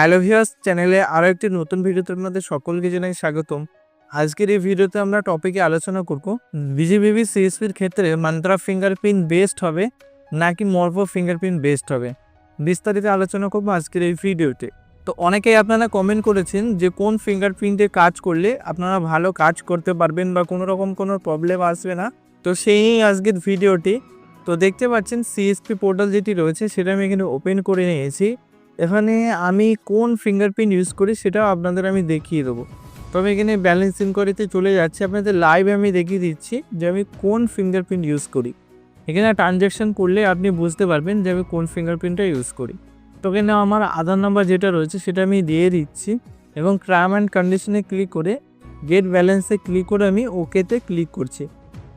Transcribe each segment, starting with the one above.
Hello viewers, চ্যানেলে আরও একটি নতুন ভিডিওতে আপনাদের সকলকে জানাই স্বাগতম। আজকের এই ভিডিওতে আমরা টপিকে আলোচনা করব বিজিবিবি সিএসপির ক্ষেত্রে মান্ত্রা ফিঙ্গারপ্রিন্ট বেস্ট হবে, নাকি মরভো ফিঙ্গারপ্রিন্ট বেস্ট হবে? বিস্তারিত আলোচনা করব আজকের এই ভিডিওতে। তো অনেকেই আপনারা কমেন্ট করেছেন যে কোন ফিঙ্গারপ্রিন্টে কাজ করলে আপনারা ভালো কাজ করতে পারবেন বা কোনো রকম কোনো প্রবলেম আসবে না। তো সেই আজকের ভিডিওটি, তো দেখতে পাচ্ছেন সিএসপি পোর্টাল যেটি রয়েছে সেটা আমি এখানে ওপেন করে নিয়েছি। এখানে আমি কোন ফিঙ্গারপ্রিন্ট ইউজ করি সেটাও আপনাদের আমি দেখিয়ে দেবো। তবে এখানে ব্যালেন্স ইনকোয়ারিতে চলে যাচ্ছে। আপনাদের লাইভ আমি দেখিয়ে দিচ্ছি যে আমি কোন ফিঙ্গারপ্রিন্ট ইউজ করি। এখানে ট্রানজ্যাকশন করলে আপনি বুঝতে পারবেন যে আমি কোন ফিঙ্গারপ্রিন্টটা ইউজ করি। তো এখানে আমার আধার নাম্বার যেটা রয়েছে সেটা আমি দিয়ে দিচ্ছি এবং ক্রাইম অ্যান্ড কন্ডিশনে ক্লিক করে গেট ব্যালেন্সে ক্লিক করে আমি ওকেতে ক্লিক করছি।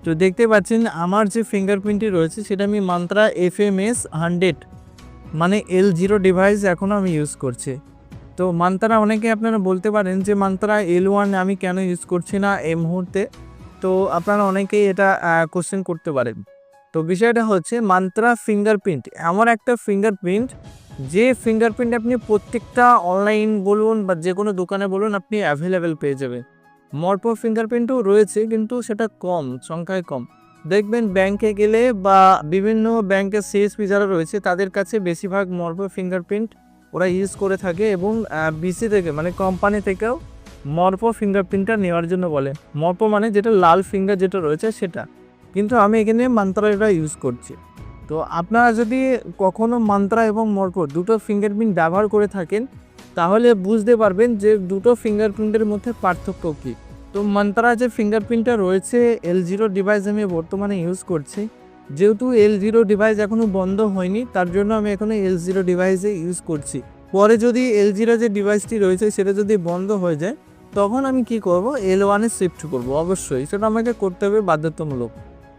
তো দেখতে পাচ্ছেন আমার যে ফিঙ্গারপ্রিন্টটি রয়েছে সেটা আমি Mantra F M S hundred মানে এল জিরো ডিভাইস এখনও আমি ইউজ করছি। তো মান্তারা অনেকে আপনারা বলতে পারেন যে মান্ত্রা এল ওয়ান আমি কেন ইউজ করছি না এই মুহূর্তে? তো আপনারা অনেকেই এটা কোশ্চেন করতে পারেন। তো বিষয়টা হচ্ছে মান্ত্রা ফিঙ্গারপ্রিন্ট এমন একটা ফিঙ্গারপ্রিন্ট যে ফিঙ্গারপ্রিন্ট আপনি প্রত্যেকটা অনলাইন বলুন বা যে কোনো দোকানে বলুন, আপনি অ্যাভেলেবেল পেয়ে যাবেন। মরপো ফিঙ্গারপ্রিন্টও রয়েছে, কিন্তু সেটা কম, সংখ্যায় কম। দেখবেন ব্যাংকে গেলে বা বিভিন্ন ব্যাংকের সিএসপি যারা রয়েছে, তাদের কাছে বেশিরভাগ মরপো ফিঙ্গারপ্রিন্ট ওরা ইউজ করে থাকে এবং বিসি থেকে মানে কোম্পানি থেকেও মরপো ফিঙ্গারপ্রিন্টটা নেওয়ার জন্য বলে। মরপো মানে যেটা লাল ফিঙ্গার যেটা রয়েছে সেটা। কিন্তু আমি এখানে মান্ত্রা মান্ত্রাটা ইউজ করছি। তো আপনারা যদি কখনো মান্ত্রা এবং মরপো দুটো ফিঙ্গারপ্রিন্ট ব্যবহার করে থাকেন, তাহলে বুঝতে পারবেন যে দুটো ফিঙ্গারপ্রিন্টের মধ্যে পার্থক্য কী। তো মান্ত্রা যে ফিঙ্গারপ্রিন্টটা রয়েছে এল জিরো ডিভাইস আমি বর্তমানে ইউজ করছি। যেহেতু এল জিরো ডিভাইস এখনও বন্ধ হয়নি, তার জন্য আমি এখনও এল জিরো ডিভাইসে ইউজ করছি। পরে যদি এল জিরো যে ডিভাইসটি রয়েছে, সেটা যদি বন্ধ হয়ে যায়, তখন আমি কি করব? এল ওয়ানে শিফট করব, অবশ্যই। সেটা আমাকে করতে হবে বাধ্যতামূলক।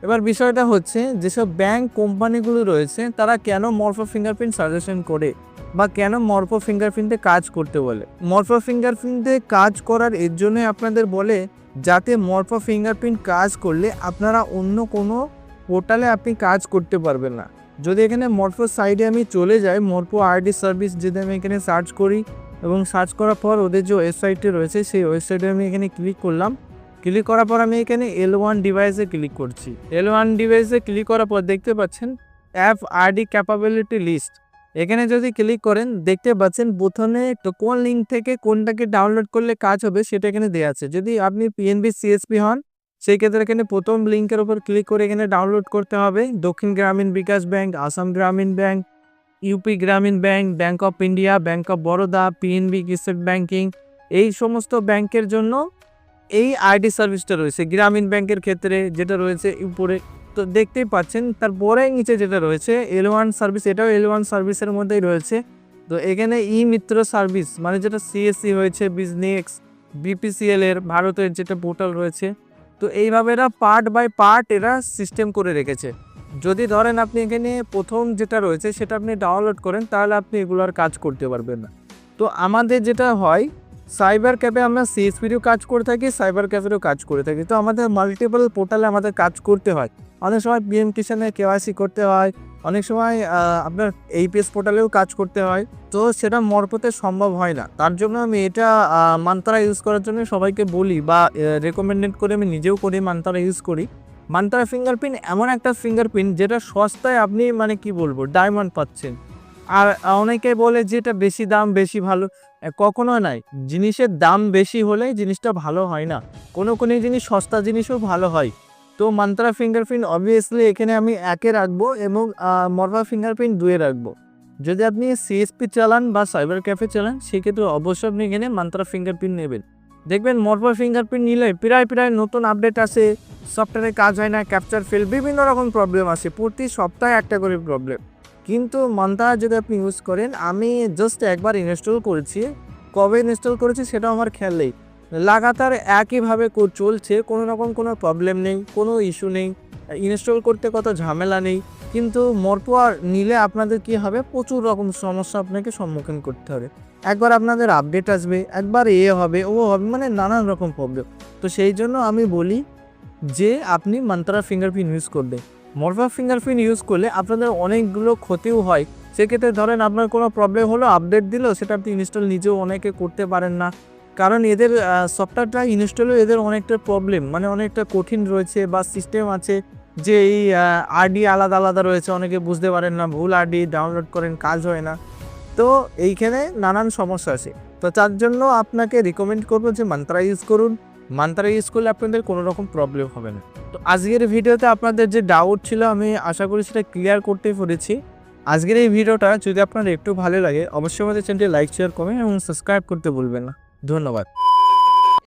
এবার বিষয়টা হচ্ছে, যেসব ব্যাংক কোম্পানিগুলো রয়েছে, তারা কেন মরফো ফিঙ্গারপ্রিন্ট সাজেশন করে? বা কেন মরফো ফিঙ্গারপ্রিন্টে কাজ করতে বলে? মরফো ফিঙ্গারপ্রিন্টে কাজ করার এর জন্যই আপনাদের বলে, যাতে মরফো ফিঙ্গারপ্রিন্ট কাজ করলে আপনারা অন্য কোনো পোর্টালে আপনি কাজ করতে পারবেন না। যদি এখানে মরফো সাইডে আমি চলে যাই, মরফো আইডি সার্ভিস যদি আমি এখানে সার্চ করি এবং সার্চ করার পর ওদের যে ওয়েবসাইটটি রয়েছে, সেই ওয়েবসাইটে আমি এখানে ক্লিক করলাম। ক্লিক করার পর আমি এখানে এল ওয়ান ডিভাইসে ক্লিক করছি। এল ওয়ান ডিভাইসে ক্লিক করার পর দেখতে পাচ্ছেন অ্যাপ আইডি ক্যাপাবিলিটি লিস্ট এখানে যদি ক্লিক করেন, দেখতে পাচ্ছেন প্রথমে কোন লিঙ্ক থেকে কোনটাকে ডাউনলোড করলে কাজ হবে সেটা এখানে দেওয়া আছে। যদি আপনি পিএনবি সিএসপি হন, সেই ক্ষেত্রে এখানে প্রথম লিঙ্কের উপর ক্লিক করে এখানে ডাউনলোড করতে হবে। দক্ষিণ গ্রামীণ Bikash bank, Assam Gramin bank UP Gramin bank bank of India bank of Baroda PNB কিসেট banking এই সমস্ত ব্যাংকের জন্য এই আইডি সার্ভিসটা রয়েছে। গ্রামীণ ব্যাংকের ক্ষেত্রে যেটা রয়েছে উপরে তো দেখতেই পাচ্ছেন তারপরে নিচে যেটা রয়েছে এল ওয়ান সার্ভিস এটাও এল ওয়ান সার্ভিসের মধ্যেই রয়েছে। তো এখানে ই মিত্র সার্ভিস মানে যেটা সিএসসি হয়েছে বিজনেস বিপিসিএল এর, ভারতের যেটা পোর্টাল রয়েছে। তো এইভাবে এরা পার্ট বাই পার্ট এরা সিস্টেম করে রেখেছে। যদি ধরেন আপনি এখানে প্রথম যেটা রয়েছে, সেটা আপনি ডাউনলোড করেন, তাহলে আপনি এগুলোর কাজ করতে পারবেন না। তো আমাদের যেটা হয় সাইবার ক্যাফে আমরা সিএসপিরও কাজ করে থাকি সাইবার ক্যাফেরও কাজ করে থাকি। তো আমাদের মাল্টিপল পোর্টালে আমাদের কাজ করতে হয়। অনেক সময় পিএম কিষানে কেওয়াইসি করতে হয়, অনেক সময় আপনার এইপিএস পোর্টালেও কাজ করতে হয়। তো সেটা মরপতে সম্ভব হয় না। তার জন্য আমি এটা মান্তারা ইউজ করার জন্য সবাইকে বলি বা রেকমেন্ডেড করে আমি নিজেও করি মান্তারা ইউজ করি। মান্তারা ফিঙ্গারপ্রিন্ট এমন একটা ফিঙ্গারপ্রিন্ট যেটা সস্তায় আপনি মানে কি বলব ডায়মন্ড পাচ্ছেন। আর অনেকে বলে যে এটা বেশি দাম, বেশি ভালো। কখনো নাই। জিনিসের দাম বেশি হলে জিনিসটা ভালো হয় না। কোনো কোনো জিনিস সস্তা জিনিসও ভালো হয়। তো মান্ত্রা ফিঙ্গারপ্রিন্ট অবভিয়াসলি এখানে আমি একে রাখব এবং মরভা ফিঙ্গারপ্রিন্ট দুয়ে রাখব। যদি আপনি সিএসপি চালান বা সাইবার ক্যাফে চালান, সেক্ষেত্রে অবশ্যই আপনি এখানে মান্ত্রা ফিঙ্গারপ্রিন্ট নেবেন। দেখবেন মরভা ফিঙ্গারপ্রিন্ট নিলে প্রায় প্রায় নতুন আপডেট আসে সফটওয়্যারে কাজ হয় না ক্যাপচার ফেল বিভিন্ন রকম প্রবলেম আসে। প্রতি সপ্তাহে একটা করে প্রবলেম কিন্তু মান্ত্রা যদি আপনি ইউজ করেন, আমি জাস্ট একবার ইনস্টল করেছি। কবে ইনস্টল করেছি সেটা আমার খেয়াল নেই। লাগাতার একইভাবে চলছে, কোনো রকম কোনো প্রবলেম নেই, কোনো ইস্যু নেই। ইনস্টল করতে কত ঝামেলা নেই। কিন্তু মরপোয়ার নিলে আপনাদের কি হবে? প্রচুর রকম সমস্যা আপনাকে সম্মুখীন করতে হবে। একবার আপনাদের আপডেট আসবে, একবার এ হবে, ও হবে মানে নানান রকম প্রবলেম তো সেই জন্য আমি বলি যে, আপনি মান্ত্রা ফিঙ্গারপ্রিন্ট ইউজ করবেন। মরফা ফিঙ্গারপ্রিন্ট ইউজ করলে আপনাদের অনেকগুলো ক্ষতিও হয়। সেক্ষেত্রে ধরেন আপনার কোনো প্রবলেম হলো আপডেট দিল, সেটা আপনি ইনস্টল নিজেও অনেকে করতে পারেন না। কারণ এদের সফটওয়্যারটা ইনস্টলও এদের অনেকটা প্রবলেম মানে অনেকটা কঠিন রয়েছে বা সিস্টেম আছে যে এই আরডি আলাদা আলাদা রয়েছে, অনেকে বুঝতে পারেন না, ভুল আরডি ডাউনলোড করেন, কাজ হয় না। তো এইখানে নানান সমস্যা আছে। তো তার জন্য আপনাকে রিকমেন্ড করব যে মান্ত্রা ইউজ করুন। মান্ত্রা ইউজ করলে আপনাদের কোনো রকম প্রবলেম হবে না। তো আজকের ভিডিওতে আপনাদের যে ডাউট ছিল, আমি আশা করি সেটা ক্লিয়ার করতে পেরেছি। আজকের এই ভিডিওটা যদি আপনার একটু ভালো লাগে, অবশ্যই আমাদের চ্যানেলটি লাইক শেয়ার করবেন এবং সাবস্ক্রাইব করতে ভুলবেন না। ধন্যবাদ।